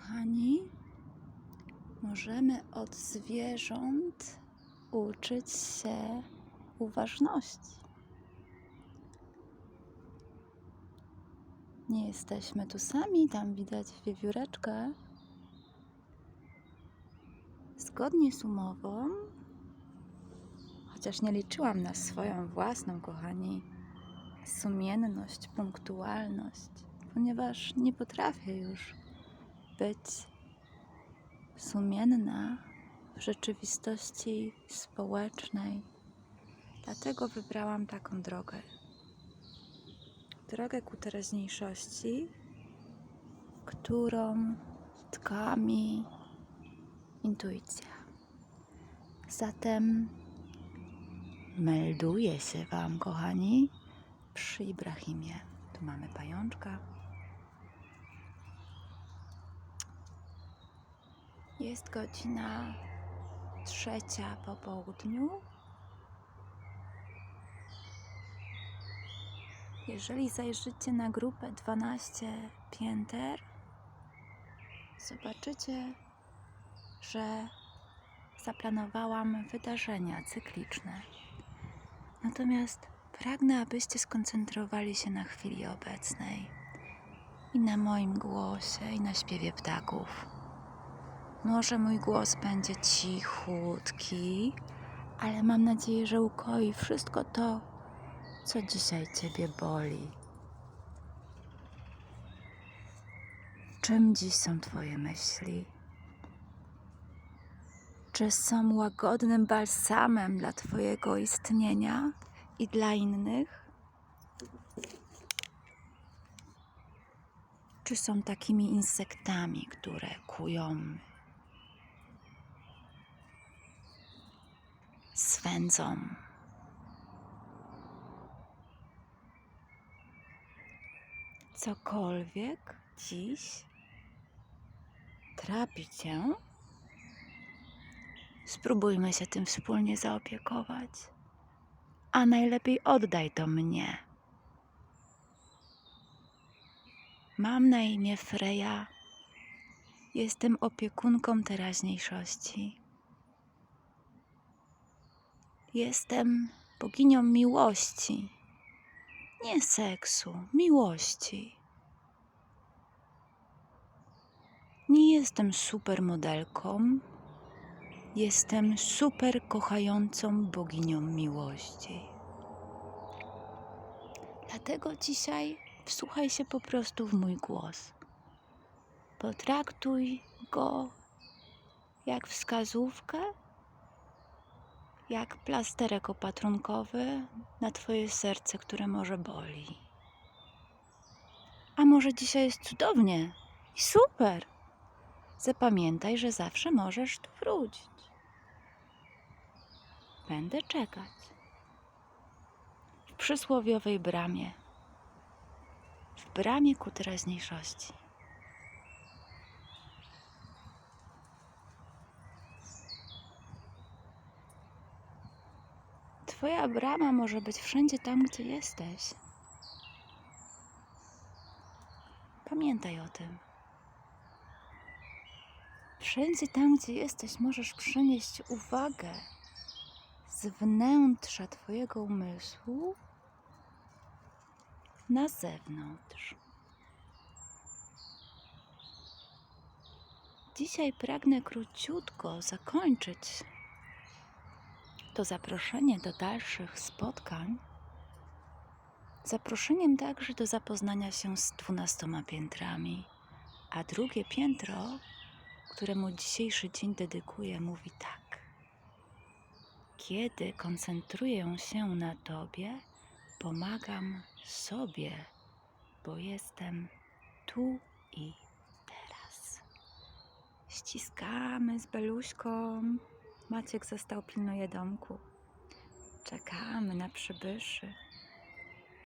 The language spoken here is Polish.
kochani, możemy od zwierząt uczyć się uważności. Nie jesteśmy tu sami, tam widać wiewióreczkę. Zgodnie z umową, chociaż nie liczyłam na swoją własną, kochani, sumienność, punktualność, ponieważ nie potrafię już być sumienna w rzeczywistości społecznej. Dlatego wybrałam taką drogę. Drogę ku teraźniejszości, którą tka mi intuicja. Zatem melduję się Wam, kochani, przy Ibrahimie. Tu mamy pajączka. Jest godzina trzecia po południu. Jeżeli zajrzycie na grupę 12 pięter, zobaczycie, że zaplanowałam wydarzenia cykliczne. Natomiast pragnę, abyście skoncentrowali się na chwili obecnej i na moim głosie, i na śpiewie ptaków. Może mój głos będzie cichutki, ale mam nadzieję, że ukoi wszystko to, co dzisiaj Ciebie boli. Czym dziś są Twoje myśli? Czy są łagodnym balsamem dla Twojego istnienia i dla innych? Czy są takimi insektami, które kują, swędzą? Cokolwiek dziś trapi Cię, spróbujmy się tym wspólnie zaopiekować, a najlepiej oddaj to mnie. Mam na imię Freja. Jestem opiekunką teraźniejszości. Jestem boginią miłości, nie seksu, miłości. Nie jestem supermodelką, jestem super kochającą boginią miłości. Dlatego dzisiaj wsłuchaj się po prostu w mój głos. Potraktuj go jak wskazówkę, jak plasterek opatrunkowy na Twoje serce, które może boli. A może dzisiaj jest cudownie i super. Zapamiętaj, że zawsze możesz tu wrócić. Będę czekać. W przysłowiowej bramie. W bramie ku teraźniejszości. Twoja brama może być wszędzie tam, gdzie jesteś. Pamiętaj o tym. Wszędzie tam, gdzie jesteś, możesz przenieść uwagę z wnętrza Twojego umysłu na zewnątrz. Dzisiaj pragnę króciutko zakończyć to zaproszenie do dalszych spotkań. Zaproszeniem także do zapoznania się z dwunastoma piętrami, a drugie piętro któremu dzisiejszy dzień dedykuję, mówi tak. Kiedy koncentruję się na Tobie, pomagam sobie, bo jestem tu i teraz. Ściskamy z Beluśką. Maciek został pilnuje domku. Czekamy na przybyszy.